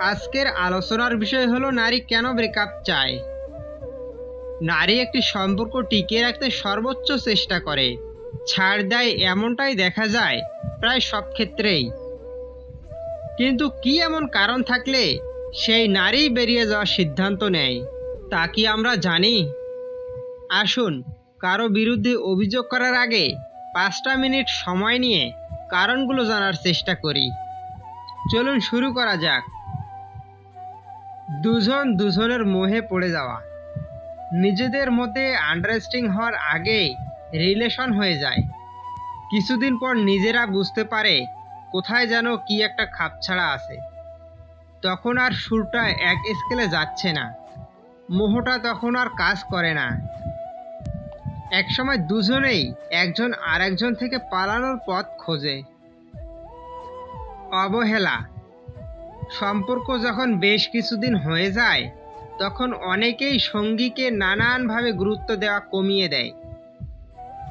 আজকের আলোচনার বিষয় হলো, নারী কেন ব্রেকআপ চায়? নারী একটি সম্পর্ক টিকিয়ে রাখতে সর্বোচ্চ চেষ্টা করে। ছাড় দেয় এমনটাই দেখা যায় প্রায় সব ক্ষেত্রেই। কিন্তু কি এমন কারণ থাকলে সেই নারী বেরিয়ে যাওয়ার সিদ্ধান্ত নেয়, তা কি আমরা জানি? আসুন, কারও বিরুদ্ধে অভিযোগ করার আগে পাঁচটা মিনিট সময় নিয়ে কারণগুলো জানার চেষ্টা করি। চলুন শুরু করা যাক। দুজন দুজনের মোহে পড়ে যাওয়া। নিজেদের মধ্যে আন্ডারস্ট্যান্ডিং হওয়ার আগে রিলেশন হয়ে যায়। কিছুদিন পর নিজেরা বুঝতে পারে কোথায় যেন কি একটা খাপছাড়া আছে। তখন আর সুরটা এক স্কেলে যাচ্ছে না। মোহটা তখন আর কাজ করে না। একসময় দুজনেই একজন আরেকজন থেকে পালানোর পথ খোঁজে। অবহেলা। সম্পর্ক যখন বেশ কিছুদিন হয়ে যায়, তখন অনেকেই সঙ্গীকে নানানভাবে গুরুত্ব দেওয়া কমিয়ে দেয়।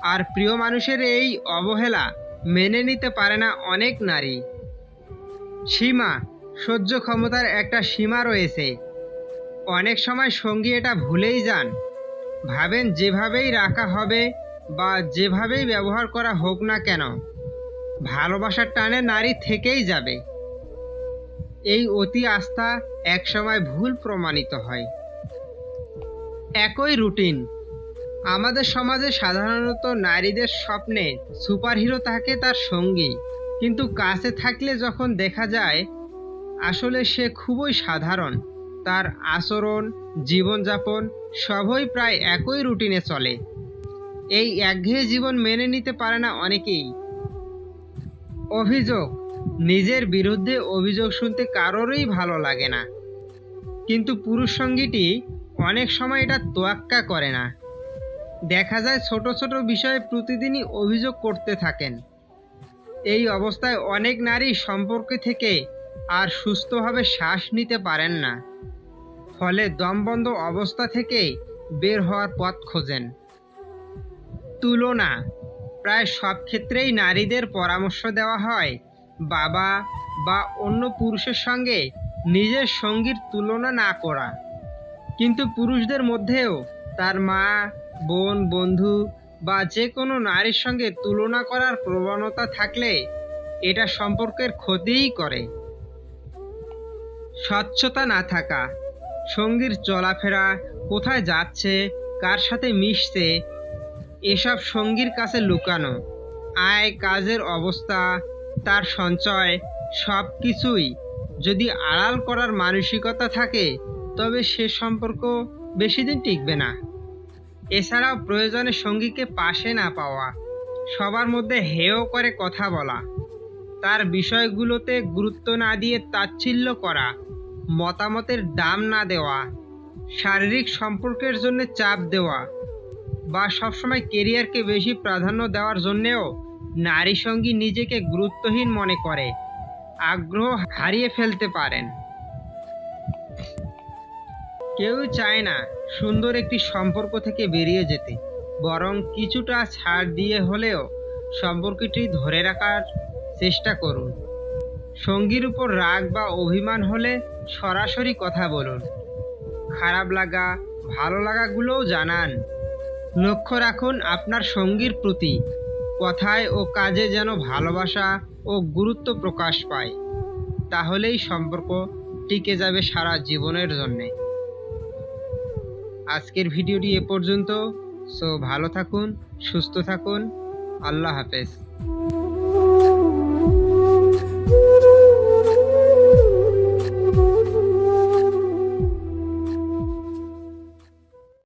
আর প্রিয় মানুষের এই অবহেলা মেনে নিতে পারে না অনেক নারী। সীমা, সহ্য ক্ষমতার একটা সীমা রয়েছে। অনেক সময় সঙ্গী এটা ভুলেই যান। ভাবেন যেভাবেই রাখা হবে বা যেভাবেই ব্যবহার করা হোক না কেন, ভালোবাসার টানে নারী থেকেই যাবে। এই অতি আস্থা একসময় ভুল প্রমাণিত হয়। একই রুটিন। আমাদের সমাজে সাধারণত নারীদের স্বপ্নে সুপারহিরো থাকে তার সঙ্গী। কিন্তু কাছে থাকলে যখন দেখা যায়, আসলে সে খুবই সাধারণ। তার আচরণ, জীবনযাপন সবই প্রায় একই রুটিনে চলে। এই একঘেয়ে জীবন মেনে নিতে পারে না অনেকেই। অভিযোগ নিজের বিরুদ্ধে অভিযোগ শুনতে কারোরই ভালো লাগে না। কিন্তু পুরুষ সঙ্গীটি অনেক সময় এটা তোয়াক্কা করে না। দেখা যায় ছোট ছোট বিষয়ে প্রতিদিনই অভিযোগ করতে থাকেন। এই অবস্থায় অনেক নারী সম্পর্কে থেকে আর সুস্থভাবে শ্বাস নিতে পারেন না। ফলে দমবন্ধ অবস্থা থেকে বের হওয়ার পথ খোঁজেন। তুলনা, প্রায় সব ক্ষেত্রেই নারীদের পরামর্শ দেওয়া হয় বাবা বা অন্য পুরুষের সঙ্গে নিজের সঙ্গীর তুলনা না করা। কিন্তু পুরুষদের মধ্যেও তার মা, বোন, বন্ধু বা যে কোনো নারীর সঙ্গে তুলনা করার প্রবণতা থাকলে এটা সম্পর্কের ক্ষতিই করে। স্বচ্ছতা না থাকা, সঙ্গীর চলাফেরা কোথায় যাচ্ছে, কার সাথে মিশছে, এসব সঙ্গীর কাছে লুকানো, আয় কাজের অবস্থা তার সঞ্চয়, সব কিছুই। যদি আড়াল করার মানসিকতা থাকে, তবে সে সম্পর্ক বেশি দিন টিকবে না। এছাড়াও প্রয়োজনে সঙ্গীকে পাশে না পাওয়া, সবার মধ্যে হেয় করে কথা বলা, তার বিষয়গুলোতে গুরুত্ব না দিয়ে তাচ্ছিল্য করা, মতামতের দাম না দেওয়া, শারীরিক সম্পর্কের জন্য চাপ দেওয়া, বা সবসময় কেরিয়ারকে বেশি প্রাধান্য দেওয়ার জন্যেও নারী সঙ্গী নিজেকে গুরুত্বহীন মনে করে, আগ্রহ হারিয়ে ফেলতে পারেন। কেউ চায় না সুন্দর একটি সম্পর্ক থেকে বেরিয়ে যেতে, বরং কিছুটা ছাড় দিয়ে হলেও সম্পর্কটি ধরে রাখার চেষ্টা করুন। সঙ্গীর উপর রাগ বা অভিমান হলে সরাসরি কথা বলুন। খারাপ লাগা, ভালো লাগাগুলোও জানান। লক্ষ্য রাখুন আপনার সঙ্গীর প্রতি কথায় ও কাজে যেন ভালোবাসা ও গুরুত্ব প্রকাশ পায়, তাহলেই সম্পর্ক টিকে যাবে সারা জীবনের জন্যে। আজকের ভিডিওটি এ পর্যন্ত। সো ভালো থাকুন, সুস্থ থাকুন। আল্লাহ হাফেজ।